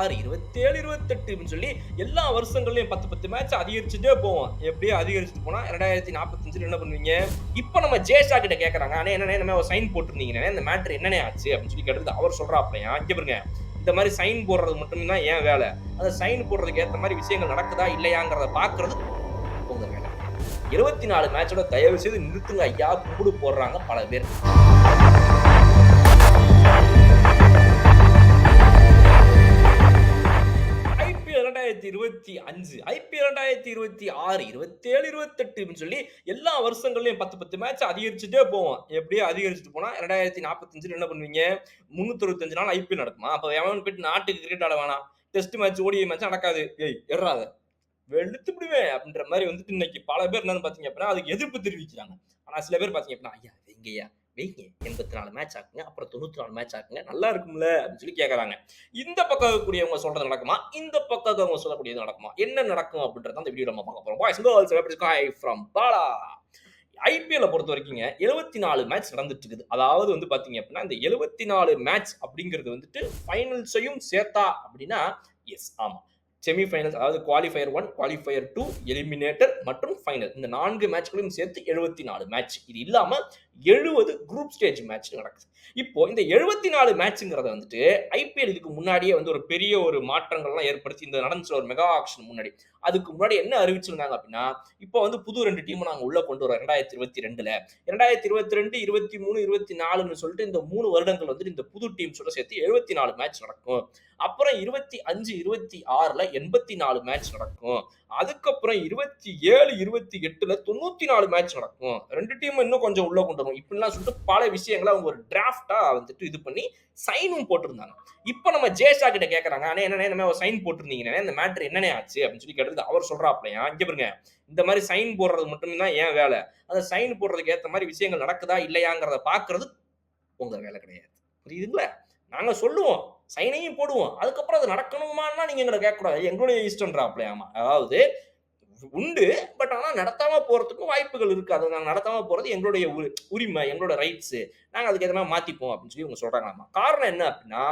ஆறு இருபத்தேழு இருபத்தெட்டுன்னு சொல்லி எல்லா வருஷங்கள்லயும் பத்து பத்து மேட்ச் அதிகரிச்சுட்டே போவோம். எப்படியே அதிகரிச்சுட்டு போனா ரெண்டாயிரத்தி நாற்பத்தஞ்சு என்ன பண்ணுவீங்க? இப்போ நம்ம ஜேஷா கிட்ட கேட்கறாங்க ஆனா என்ன நம்ம சைன் போட்டிருந்தீங்கன்னா இந்த மேட்ரு என்னனே ஆச்சு? அப்படின்னு சொல்லி கேட்டது அவர் சொல்றாப்லையா இங்க பாருங்க. இந்த மாதிரி சைன் போடுறது மட்டும்தான் ஏன் வேலை? அந்த சைன் போடுறதுக்கு ஏற்ற மாதிரி விஷயங்கள் நடக்குதா இல்லையாங்கிறத பாக்குறது உங்க வேலை இருபத்தி நாலு மேட்சோட தயவு செய்து நிறுத்துங்க ஐயா. கும்பிடு போடுறாங்க பல பேர். இருபத்தி அஞ்சு ஐபிஎல் ரெண்டாயிரத்தி இருபத்தி ஆறு இருபத்தேழு இருபத்தெட்டுன்னு சொல்லி எல்லா வருஷங்கள்லயும் பத்து பத்து மேட்ச் அதிகரிச்சுட்டே போவோம். எப்படியோ அதிகரிச்சுட்டு போனா ரெண்டாயிரத்தி நாற்பத்தஞ்சுல என்ன பண்ணுவீங்க? முன்னூத்தி அறுபத்தஞ்சு நாள் ஐபிஎல் நடக்குமா? அப்போ எவன் போயிட்டு நாட்டுக்கு கிரிக்கெட் ஆட வேணாம். டெஸ்ட் மேட்ச் ஓடிய மேட்ச் நடக்காது. ஏய் எறாத வெளுத்து விடுவேன் அப்படின்ற மாதிரி வந்துட்டு இன்னைக்கு பல பேர் என்னன்னு பார்த்தீங்க அப்படின்னா அதுக்கு எதிர்ப்பு தெரிவிக்கிறாங்க. ஆனால் சில பேர் பார்த்தீங்க அப்படின்னா ஐயா வைங்கய்யா வைங்க எண்பத்தி நாலு மேட்ச் ஆக்குங்க அப்புறம் தொண்ணூத்தி நாலு மேட்ச் ஆக்குங்க. நல்லா இருக்கும்ல அப்படின்னு சொல்லி கேட்குறாங்க இந்த பக்கம் இருக்கக்கூடியவங்க சொல்றது நடக்குமா? இந்த பக்கம் அவங்க சொல்லக்கூடியது நடக்குமா? என்ன நடக்கும் அப்படின்றத அந்த வீடியோ நம்ம பார்க்க போறோம். Boys girls hi from Bala ஐபிஎல்ல பொறுத்த வரைக்குங்க எழுபத்தி நாலு மேட்ச் நடந்துட்டு இருக்குது அதாவது வந்து பாத்தீங்க அப்படின்னா இந்த எழுபத்தி நாலு மேட்ச் அப்படிங்கிறது வந்துட்டு ஃபைனல்ஸையும் சேர்த்தா அப்படின்னா எஸ் ஆமா. செமிஃபைனல்ஸ் அதாவது qualifier one qualifier two eliminator மற்றும் ஃபைனல் இந்த நான்கு மேட்ச்களையும் சேர்த்து எழுபத்தி நாலு மேட்ச் இது இல்லாமல் எழுபது குரூப் ஸ்டேஜ் மேட்ச் நடக்குது. இப்போ இந்த எழுபத்தி நாலு மேட்ச்ங்கிறத வந்துட்டு ஐபிஎல் இதுக்கு முன்னாடியே வந்து ஒரு பெரிய ஒரு மாற்றங்கள்லாம் ஏற்படுத்தி இந்த நடந்துச்சு ஒரு மெகா ஆக்ஷன் முன்னாடி. அதுக்கு முன்னாடி என்ன அறிவிச்சிருந்தாங்க அப்படின்னா இப்போ வந்து புது ரெண்டு டீம் நாங்கள் உள்ள கொண்டு வரோம் ரெண்டாயிரத்தி இருபத்தி ரெண்டுல ரெண்டாயிரத்தி இருபத்தி ரெண்டு இருபத்தி மூணு இருபத்தி நாலுன்னு சொல்லிட்டு இந்த மூணு வருடங்கள் வந்துட்டு இந்த புது டீம்ஸோட சேர்த்து எழுபத்தி நாலு மேட்ச் நடக்கும். அப்புறம் இருபத்தி அஞ்சு இருபத்தி ஆறுல எண்பத்தி நாலு மேட்ச் நடக்கும். அதுக்கப்புறம் இருபத்தி ஏழு இருபத்தி எட்டுல தொண்ணூத்தி நாலு மேட்ச் நடக்கும். ரெண்டு டீம் இன்னும் கொஞ்சம் உள்ள கொண்டு வரும் இப்படிலாம் சொல்லிட்டு பல விஷயங்களை அவங்க ஒரு டிராஃப்டா வந்துட்டு இது பண்ணி சைனும் போட்டிருந்தாங்க. இப்போ நம்ம ஜேஷா கிட்ட கேட்கறாங்க ஆனா என்ன நம்ம சைன் போட்டிருந்தீங்க இந்த மேட்ரு என்னனே ஆச்சு? அப்படின்னு சொல்லி கேட்டது அவர் சொல்றாப்லையா இங்க பாருங்க இந்த மாதிரி சைன் போடுறது மட்டும்தான் ஏன் வேலை? அந்த சைன் போடுறதுக்கு ஏற்ற மாதிரி விஷயங்கள் நடக்குதா இல்லையாங்கிறத பாக்குறது உங்க வேலை கிடையாது. புரியுதுங்களா? நாங்க சொல்லுவோம். சைனையும் போடுவோம். அதுக்கப்புறம் அது நடக்கணுமான்னா நீங்க எங்களை கேட்கக்கூடாது. எங்களுடைய இஷ்டம்ன்றாப்லையாமா அதாவது உண்டு பட் ஆனால் நடத்தாம போறதுக்கும் வாய்ப்புகள் இருக்கு. அதை நாங்கள் நடத்தாம போறது எங்களுடைய உரிமை எங்களோட ரைட்ஸ் நாங்கள் அதுக்கு எதனா மாத்திப்போம் அப்படின்னு சொல்லி இவங்க சொல்றாங்களாமா. காரணம் என்ன அப்படின்னா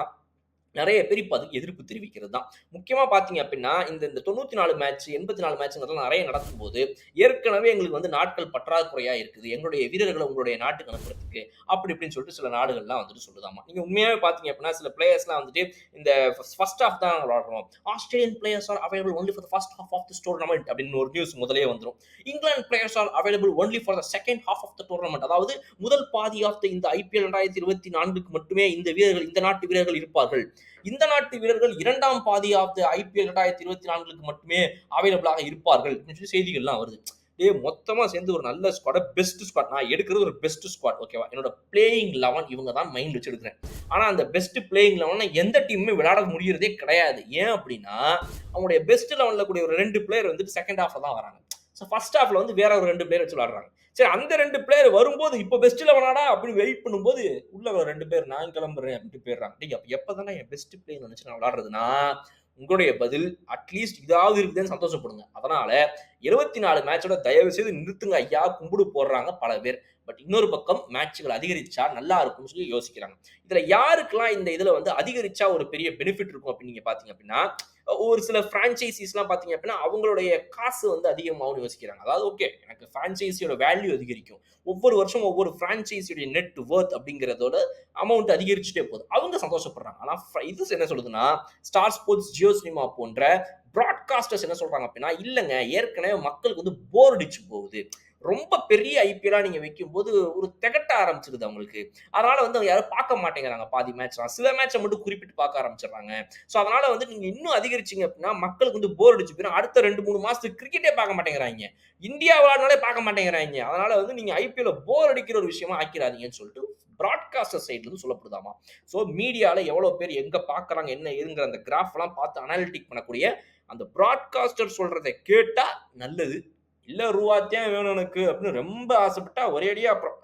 நிறைய பேர் இப்போ அதுக்கு எதிர்ப்பு தெரிவிக்கிறது தான் முக்கியமாக பார்த்தீங்க அப்படின்னா இந்த இந்த தொண்ணூற்றி நாலு மேட்ச் எண்பத்தி நாலு மேட்ச்ங்கிறதுலாம் நிறைய நடக்கும் போது ஏற்கனவே எங்களுக்கு வந்து நாட்கள் பற்றாக்குறையாக இருக்குது. எங்களுடைய வீரர்களை உங்களுடைய நாட்டுக்கு அனுப்புறதுக்கு அப்படி இப்படின்னு சொல்லிட்டு சில நாடுகள்லாம் வந்துட்டு சொல்லுதாமா. நீங்கள் உண்மையாகவே பார்த்தீங்க அப்படின்னா சில பிளேயர்ஸ்லாம் வந்துட்டு இந்த ஃபர்ஸ்ட் ஆஃப் தான் விளாடுறோம். Australian players are available only for first half of the tournament அப்படின்னு ஒரு நியூஸ் முதலே வந்துடும் England players are available only for the second half of the tournament அதாவது முதல் பாதி ஆஃப் த இந்த ஐபிஎல் ரெண்டாயிரத்தி இருபத்தி நான்குக்கு மட்டுமே இந்த வீரர்கள் இந்த நாட்டு வீரர்கள் இருப்பார்கள். இந்த நாட்டு வீரர்கள் இரண்டாம் பாதி ஆஃப் த ஐபிஎல் ரெண்டாயிரத்தி இருபத்தி நான்குக்கு மட்டுமே அவைலபிளாக இருப்பார்கள். அப்படின்னு சொல்லி செய்திகள்லாம் வருது. டே மொத்தமா சேர்ந்து ஒரு நல்ல ஸ்குவாட பெஸ்ட் ஸ்குவாட் நான் எடுக்கிறது ஒரு பெஸ்ட் ஸ்குவாட் ஓகேவா என்னோட பிளேயிங் லெவன் இவங்க தான் மைண்ட் வச்சு எடுக்கிறேன் ஆனா அந்த பெஸ்ட் பிளேயிங் லெவன் எந்த டீமுமே விளையாட முடியறதே கிடையாது. ஏன் அப்படின்னா அவங்களுடைய பெஸ்ட் லெவன்ல கூடிய ஒரு ரெண்டு பிளேயர் வந்துட்டு செகண்ட் ஹாஃப் தான் வராங்க. ஸோ ஃபர்ஸ்ட் ஹாஃபில் வந்து வேற ஒரு ரெண்டு பிளேயர் வச்சு விளாடுறாங்க சரி அந்த ரெண்டு பிளேயர் வரும்போது இப்போ பெஸ்ட் லெவனாடா அப்படின்னு வெயிட் பண்ணும்போது உள்ள ரெண்டு பேர் நான் கிளம்புறேன் அப்படின்ட்டு போயிடுறாங்க. அப்போ எப்போ தானே என் பெஸ்ட் பிளேயர் நினச்சி நான் விளாடுறதுன்னா உங்களுடைய பதில் அட்லீஸ்ட் இதாவது இருக்குதுன்னு சந்தோஷப்படுங்க. அதனால இருபத்தி நாலு மேட்சோட தயவு செய்து நிறுத்துங்க ஐயா கும்பிடு போடுறாங்க பல பேர். பட் இன்னொரு பக்கம் மேட்ச்கள் அதிகரிச்சா நல்லா இருக்கும்னு சொல்லி யோசிக்கிறாங்க. இதுல யாருக்கெல்லாம் இந்த இதுல வந்து அதிகரிச்சா ஒரு பெரிய பெனிஃபிட் இருக்கும் அப்படின்னு நீங்க பாத்தீங்க அப்படின்னா ஒரு சில பிரான்ச்சைசிஸ்லாம் பாத்தீங்க அப்படின்னா அவங்களுடைய காசு வந்து அதிகமாகவும் யோசிக்கிறாங்க. அதாவது ஓகே எனக்கு பிரான்ச்சைசியோட வேல்யூ அதிகரிக்கும். ஒவ்வொரு வருஷம் ஒவ்வொரு பிரான்ச்சைசியோட நெட் ஒர்த் அப்படிங்கிறதோட அமௌண்ட் அதிகரிச்சுட்டே போகுது. அவங்க சந்தோஷப்படுறாங்க. ஆனா இது என்ன சொல்லுதுன்னா ஸ்டார் ஸ்போர்ட்ஸ் ஜியோ சினிமா போன்ற ப்ராட்காஸ்டர்ஸ் என்ன சொல்றாங்க அப்படின்னா இல்லைங்க ஏற்கனவே மக்களுக்கு வந்து போர் அடிச்சு போகுது. ரொம்ப பெரிய ஐபிஎல்லாம் நீங்கள் வைக்கும்போது ஒரு திகட்ட ஆரம்பிச்சிருது அவங்களுக்கு. அதனால வந்து அவங்க யாரும் பார்க்க மாட்டேங்கிறாங்க பாதி மேட்ச்லாம் சில மேட்சை மட்டும் குறிப்பிட்டு பார்க்க ஆரம்பிச்சிடுறாங்க. ஸோ அதனால வந்து நீங்கள் இன்னும் அதிகரிச்சீங்க அப்படின்னா மக்களுக்கு வந்து போர் அடிச்சு போயிடும். அடுத்த ரெண்டு மூணு மாதத்துக்கு கிரிக்கெட்டே பார்க்க மாட்டேங்கிறாங்க. இந்தியா விளையாடினாலே பார்க்க மாட்டேங்கிறாங்க. அதனால வந்து நீங்கள் ஐபிஎல்ல போர் அடிக்கிற ஒரு விஷயமா ஆக்கிறாதீங்கன்னு சொல்லிட்டு ப்ராட்காஸ்டர் சைட்லேருந்து சொல்லப்படுதாமா. ஸோ மீடியாவில் எவ்வளோ பேர் எங்கே பார்க்குறாங்க என்ன ஏதுங்கிற அந்த கிராஃப்லாம் பார்த்து அனாலிட்டிக் பண்ணக்கூடிய அந்த ப்ராட்காஸ்டர் சொல்கிறத கேட்டால் நல்லது. இல்லை ரூபாத்தியம் வேணும் எனக்கு அப்படின்னு ரொம்ப ஆசைப்பட்டா ஒரே அடியாக அப்புறம்